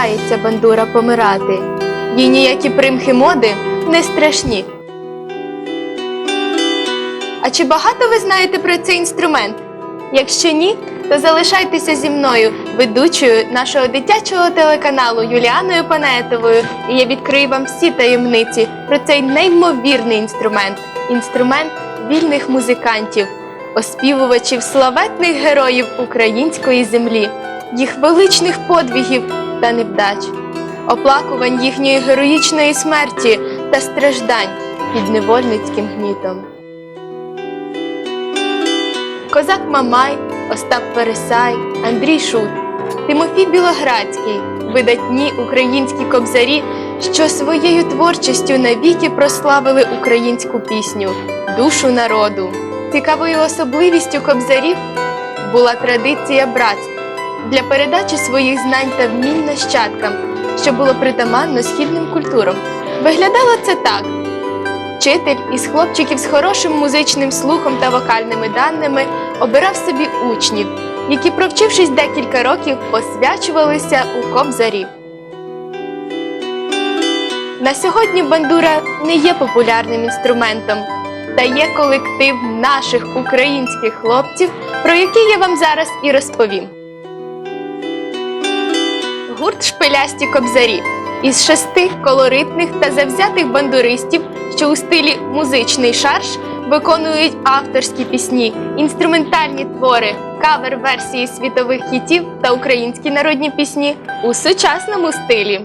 збирається бандура помирати. Їй ніякі примхи моди не страшні. А чи багато ви знаєте про цей інструмент? Якщо ні, то залишайтеся зі мною, ведучою нашого дитячого телеканалу Юліаною Панетовою, і я відкрию вам всі таємниці про цей неймовірний інструмент інструмент вільних музикантів, оспівувачів славетних героїв української землі, їх величних подвигів та невдач, оплакувань їхньої героїчної смерті та страждань під невольницьким гнітом. Козак Мамай, Остап Пересай, Андрій Шут, Тимофій Білоградський, видатні українські кобзарі, що своєю творчістю навіки прославили українську пісню, душу народу. Цікавою особливістю кобзарів була традиція братств для передачі своїх знань та вмінь нащадкам, що було притаманно східним культурам. Виглядало це так. Вчитель із хлопчиків з хорошим музичним слухом та вокальними даними обирав собі учнів, які, провчившись декілька років, посвячувалися у кобзарі. На сьогодні бандура не є популярним інструментом, та є колектив наших українських хлопців, про який я вам зараз і розповім. Гурт Шпилясті кобзарі із шести колоритних та завзятих бандуристів, що у стилі музичний шарж виконують авторські пісні, інструментальні твори, кавер-версії світових хітів та українські народні пісні у сучасному стилі.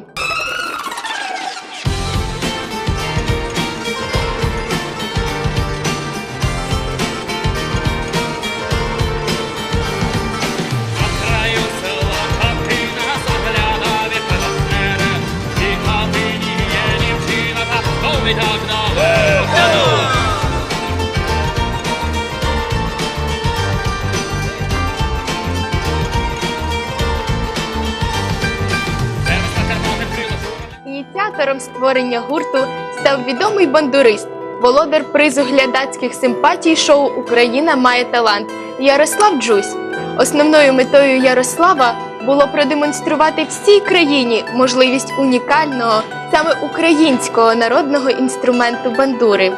Ініціатором створення гурту став відомий бандурист, володар призу глядацьких симпатій шоу Україна має талант Ярослав Джусь. Основною метою Ярослава було продемонструвати всій країні можливість унікального, саме українського народного інструменту бандури.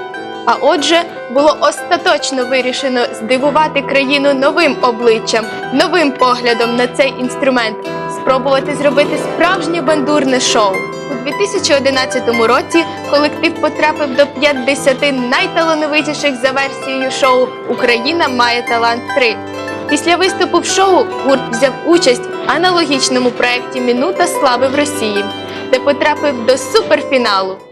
А отже, було остаточно вирішено здивувати країну новим обличчям, новим поглядом на цей інструмент, спробувати зробити справжнє бандурне шоу. У 2011 році колектив потрапив до 50 найталановитіших за версією шоу Україна має талант 3. Після виступу в шоу гурт взяв участь в аналогічному проєкті Мінута слави в Росії, де потрапив до суперфіналу.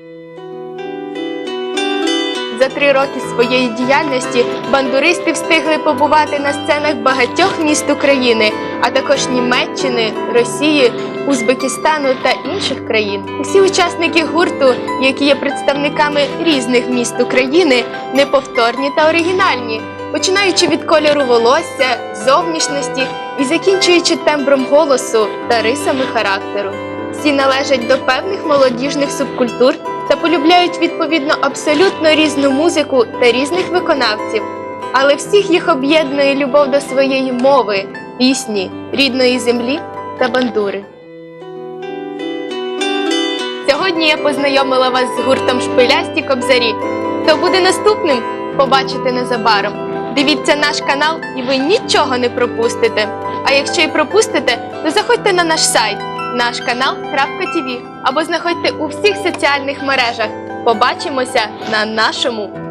За три роки своєї діяльності бандуристи встигли побувати на сценах багатьох міст України, а також Німеччини, Росії, Узбекистану та інших країн. Усі учасники гурту, які є представниками різних міст України, неповторні та оригінальні, починаючи від кольору волосся, зовнішності і закінчуючи тембром голосу та рисами характеру. Всі належать до певних молодіжних субкультур та полюбляють відповідно абсолютно різну музику та різних виконавців. Але всіх їх об'єднує любов до своєї мови, пісні, рідної землі та бандури. Сьогодні я познайомила вас з гуртом Шпилясті Кобзарі. Хто буде наступним, побачите незабаром. Дивіться наш канал і ви нічого не пропустите. А якщо і пропустите, то заходьте на наш сайт нашканал.тв або знаходьте у всіх соціальних мережах. Побачимося на нашому